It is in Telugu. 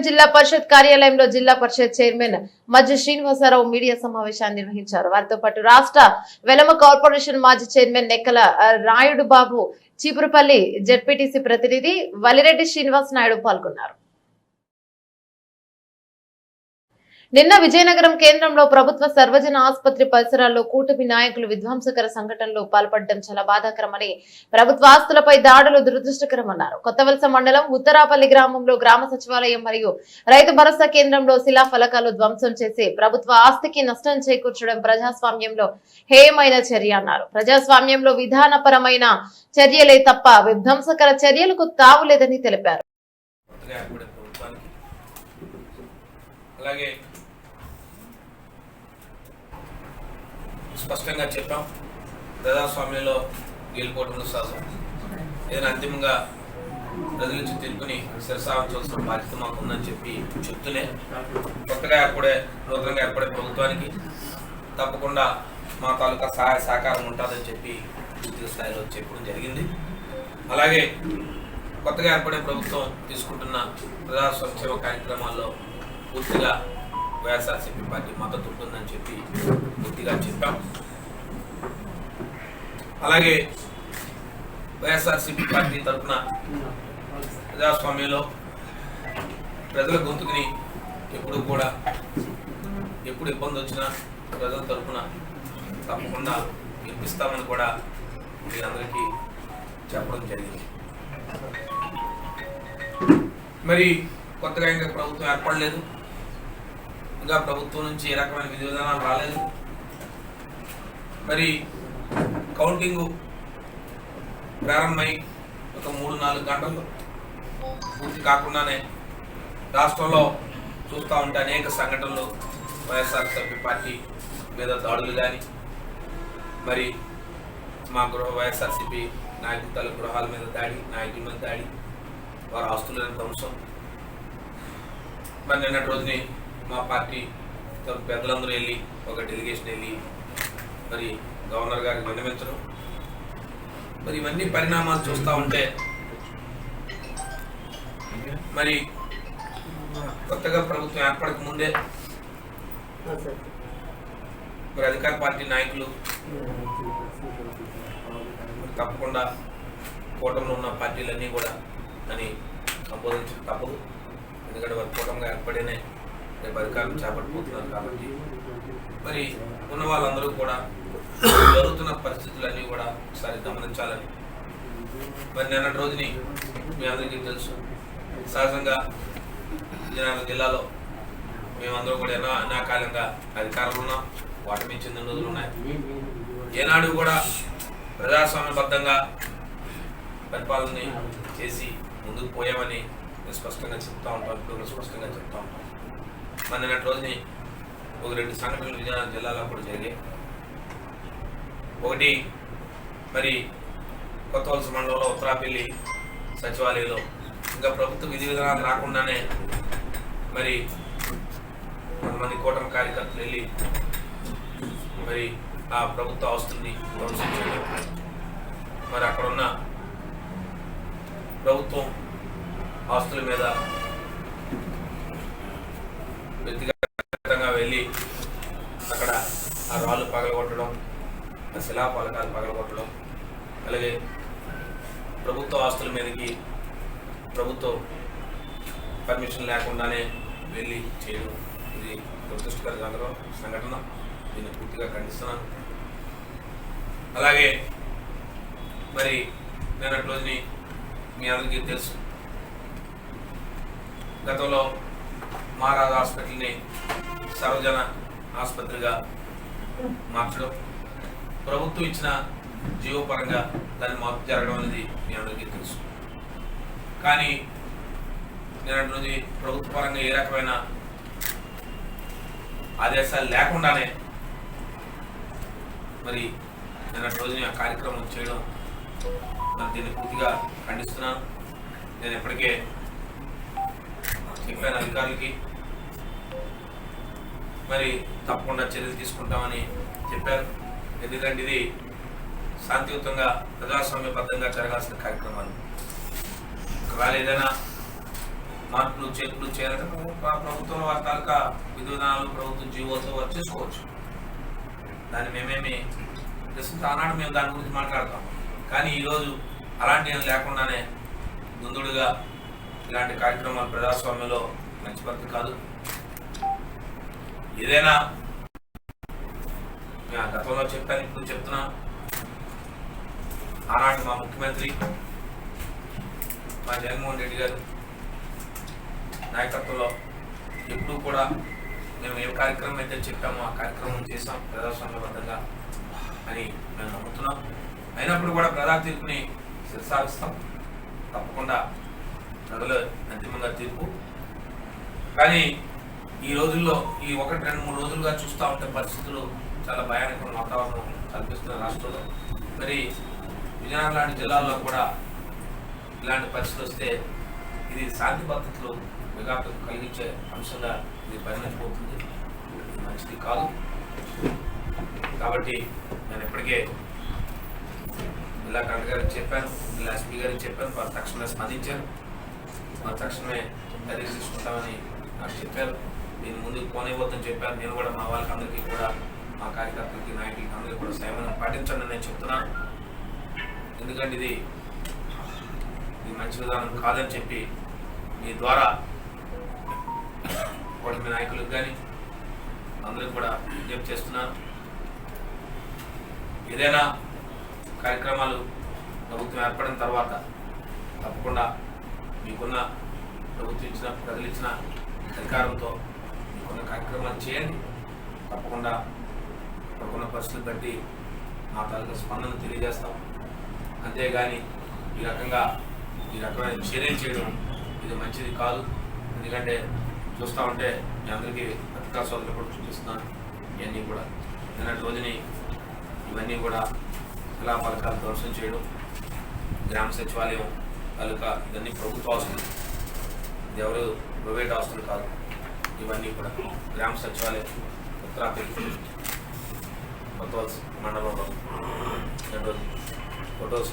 విజయనగరం జిల్లా పరిషత్ కార్యాలయంలో జిల్లా పరిషత్ చైర్మన్ మధ్య శ్రీనివాసరావు మీడియా సమావేశాన్ని నిర్వహించారు. వారితో పాటు రాష్ట్ర వెలమ కార్పొరేషన్ మాజీ చైర్మన్ నెక్కల రాయుడు బాబు చీపురుపల్లి జడ్పీటీసీ ప్రతినిధి వలిరెడ్డి శ్రీనివాస్ నాయుడు పాల్గొన్నారు. నిన్న విజయనగరం కేంద్రంలో ప్రభుత్వ సర్వజన ఆసుపత్రి పరిసరాల్లో కూటమి నాయకులు విధ్వంసకర సంఘటనలు పాల్పడడం చాలా బాధాకరమని ప్రభుత్వ ఆస్తులపై దాడులు దురదృష్టకరమన్నారు. కొత్తవలస మండలం ఉత్తరాపల్లి గ్రామంలో గ్రామ సచివాలయం మరియు రైతు భరోసా కేంద్రంలో శిలా ఫలకాలు ధ్వంసం చేసి ప్రభుత్వ ఆస్తికి నష్టం చేకూర్చడం ప్రజాస్వామ్యంలో హేయమైన చర్య అన్నారు. ప్రజాస్వామ్యంలో విధానపరమైన చర్యలే తప్ప విధ్వంసకర చర్యలకు తావులేదని తెలిపారు. అలాగే స్పష్టంగా చెప్పాం. ప్రజాస్వామ్యంలో గెలుపోవడం సహజం ఏదైనా అంతిమంగా ప్రజల నుంచి తీర్పుని శిరసావించవలసిన బాధ్యత మాకు ఉందని చెప్పి చెప్తూనే కొత్తగా ఏర్పడే నూతనంగా ఏర్పడే ప్రభుత్వానికి తప్పకుండా మా తాలూకా సహాయ సహకారం ఉంటుందని చెప్పి పూర్తి స్థాయిలో చెప్పడం జరిగింది. అలాగే కొత్తగా ఏర్పడే ప్రభుత్వం తీసుకుంటున్న ప్రజా సంక్షేమ కార్యక్రమాల్లో పూర్తిగా వైఎస్ఆర్సీపీ పార్టీ మద్దతు ఉంటుందని చెప్పి పూర్తిగా చెప్పాం. అలాగే వైఎస్ఆర్సీపీ పార్టీ తరఫున ప్రజాస్వామ్యంలో ప్రజల గొంతుకుని ఎప్పుడు కూడా ఎప్పుడు ఇబ్బంది వచ్చినా ప్రజల తరఫున తప్పకుండా వినిపిస్తామని కూడా మీరందరికీ చెప్పడం జరిగింది. మరి కొత్తగా ఇంకా ప్రభుత్వం ఏర్పడలేదు. ఇంకా ప్రభుత్వం నుంచి ఏ రకమైన విధి విధానాలు రాలేదు. మరి కౌంటింగ్ ప్రారంభమై ఒక మూడు నాలుగు గంటలు పూర్తి కాకుండానే రాష్ట్రంలో చూస్తూ ఉంటే అనేక సంఘటనలు వైఎస్ఆర్సీపీ పార్టీ మీద దాడులు కానీ మరి మా గృహ వైఎస్ఆర్సీపీ నాయకుల గృహాల మీద దాడి నాయకుల మీద దాడి వారి ఆస్తుల ధ్వంసం మరి నిన్నటి రోజుని మా పార్టీ తరపు పెద్దలందరూ వెళ్ళి ఒక డెలిగేషన్ వెళ్ళి మరి గవర్నర్ గారికి విన్నవించడం. మరి ఇవన్నీ పరిణామాలు చూస్తూ ఉంటే మరి కొత్తగా ప్రభుత్వం ఏర్పడక ముందే మరి అధికార పార్టీ నాయకులు తప్పకుండా కూటమిలో ఉన్న పార్టీలన్నీ కూడా అని సంబోధించడం తప్పదు. ఎందుకంటే వారి కూటమిగా ఏర్పడినే రేపు అధికారం చేపట్టబోతున్నారు కాబట్టి మరి ఉన్న వాళ్ళందరూ కూడా జరుగుతున్న పరిస్థితులన్నీ కూడా ఒకసారి గమనించాలని. మరి నిన్నటి రోజుని మీ అందరికీ తెలుసు. సహజంగా విజయనగరం జిల్లాలో మేమందరం కూడా ఎన్నో అనాకాలంగా అధికారంలో ఉన్నాం. ఓటమి చెందిన రోజులు ఉన్నాయి. ఏనాడు కూడా ప్రజాస్వామ్యబద్ధంగా పరిపాలనని చేసి ముందుకు పోయామని నేను స్పష్టంగా చెప్తా ఉంటాం ఇప్పుడు కూడా స్పష్టంగా చెప్తా ఉంటాం మన రోజుని ఒక రెండు సంఘటనలు విజయనగరం జిల్లాలో కూడా జరిగాయి. ఒకటి మరి కొత్త వలస మండలంలో ఉత్తరాపల్లి సచివాలయంలో. ఇంకా ప్రభుత్వ విధి విధానాలు రాకుండానే మరి కొంతమంది కూటమి కార్యకర్తలు వెళ్ళి మరి ఆ ప్రభుత్వ ఆస్తుల్ని ధ్వంసించారు. మరి అక్కడ ఉన్న ప్రభుత్వం ఆస్తుల మీద వ్యక్తిగతంగా వెళ్ళి అక్కడ ఆ రాళ్ళు పగలగొట్టడం ఆ శిలా పలకాలు పగలగొట్టడం అలాగే ప్రభుత్వ ఆస్తుల మీదకి ప్రభుత్వం పర్మిషన్ లేకుండానే వెళ్ళి చేయడం. ఇది దురదృష్టకర సంఘటన సంఘటన. దీన్ని పూర్తిగా ఖండిస్తున్నాను. అలాగే మరి నేను రోజుని మీ అందరికీ తెలుసు. గతంలో మహారాజ్ హాస్పిటల్ని సర్వజన ఆసుపత్రిగా మార్చడం ప్రభుత్వం ఇచ్చిన జీవపరంగా దాన్ని మార్పు జరగడం అనేది మీ అందరికీ తెలుసు. కానీ నిన్నటి నుంచి ప్రభుత్వ పరంగా ఏ రకమైన ఆదేశాలు లేకుండానే మరి నిన్నటి రోజున ఆ కార్యక్రమం చేయడం మరి దీన్ని పూర్తిగా ఖండిస్తున్నాను. నేను ఇప్పటికే చెప్పాను అధికారులకి. మరి తప్పకుండా చర్యలు తీసుకుంటామని చెప్పారు. ఎందుకంటే ఇది శాంతియుతంగా ప్రజాస్వామ్యబద్ధంగా జరగాల్సిన కార్యక్రమాలు. ఒకవేళ ఏదైనా మార్పులు చేర్పులు చేయాలంటే ప్రభుత్వం వారి తాలూకా విధి విధానాలు ప్రభుత్వం జీవోతో వారు చేసుకోవచ్చు. దాన్ని మేమేమి ప్రస్తుతం ఆనాడు మేము దాని గురించి మాట్లాడతాం. కానీ ఈరోజు అలాంటి ఏం లేకుండానే ముందుడుగా ఇలాంటి కార్యక్రమాలు ప్రజాస్వామ్యంలో మంచి పద్ధతి కాదు. ఏదైనా నేను గతంలో చెప్పాను ఇప్పుడు చెప్తున్నా. ఆనాటి మా ముఖ్యమంత్రి మా జగన్మోహన్ రెడ్డి గారు నాయకత్వంలో ఎప్పుడు కూడా మేము ఏ కార్యక్రమం అయితే చెప్పామో ఆ కార్యక్రమం చేసాం ప్రజాస్వామ్యబద్ధంగా అని మేము నమ్ముతున్నాం. అయినప్పుడు కూడా ప్రజా తీర్పుని శిరసాగిస్తాం తప్పకుండా ప్రజలు అంతిమంగా తీర్పు. కానీ ఈ రోజుల్లో ఈ ఒకటి రెండు మూడు రోజులుగా చూస్తూ ఉంటే పరిస్థితులు చాలా భయానకమైన వాతావరణం కల్పిస్తున్న రాష్ట్రంలో. మరి విజయనగరం లాంటి జిల్లాల్లో కూడా ఇలాంటి పరిస్థితి వస్తే ఇది శాంతి భద్రతలు విఘాతం కలిగించే అంశంగా ఇది పరిణమిపోతుంది మంచిది కాదు. కాబట్టి నేను ఇప్పటికే జిల్లా కలెక్టర్ గారికి చెప్పాను జిల్లా ఎస్పీ గారికి చెప్పాను వారు తక్షణమే స్పందించారు. వారు తక్షణమే చర్యలు తీసుకుంటామని నాకు చెప్పారు. దీని ముందుకు పోనివ్వద్దని చెప్పారు. నేను కూడా మా వాళ్ళకి అందరికీ కూడా మా కార్యకర్తలకి నాయకులకి అందరికీ కూడా సంయమనం పాటించండి నేను చెప్తున్నాను. ఎందుకంటే ఇది ఇది మంచి విధానం కాదని చెప్పి మీ ద్వారా కూటమి నాయకులకు కానీ అందరికి కూడా విజ్ఞప్తి చేస్తున్నాను. ఏదైనా కార్యక్రమాలు ప్రభుత్వం ఏర్పడిన తర్వాత తప్పకుండా మీకున్న ప్రభుత్వం ఇచ్చిన ప్రజలు ఇచ్చిన అధికారంతో కొన్ని కార్యక్రమాలు చేయండి. తప్పకుండా ఇప్పుడున్న పరిస్థితులు బట్టి మా తాలూకా స్పందన తెలియజేస్తాం. అంతేగాని ఈ రకంగా ఈ రకమైన చర్యలు చేయడం ఇది మంచిది కాదు. ఎందుకంటే చూస్తూ ఉంటే మీ అందరికీ పత్రికా సోదరులు కూడా చూపిస్తున్నాను. ఇవన్నీ కూడా నిన్నటి రోజుని ఇవన్నీ కూడా ఇలా పథకాలు ధ్వంసం చేయడం గ్రామ సచివాలయం తాలూకా ఇవన్నీ ప్రభుత్వ ఆస్తులు. ఇది ఎవరు ప్రైవేట్ ఆస్తులు కాదు. ఇవన్నీ కూడా గ్రామ సచివాలయం ఉత్తరాఖండ్ కొత్త మండలంలో రెండోది ఫొటోస్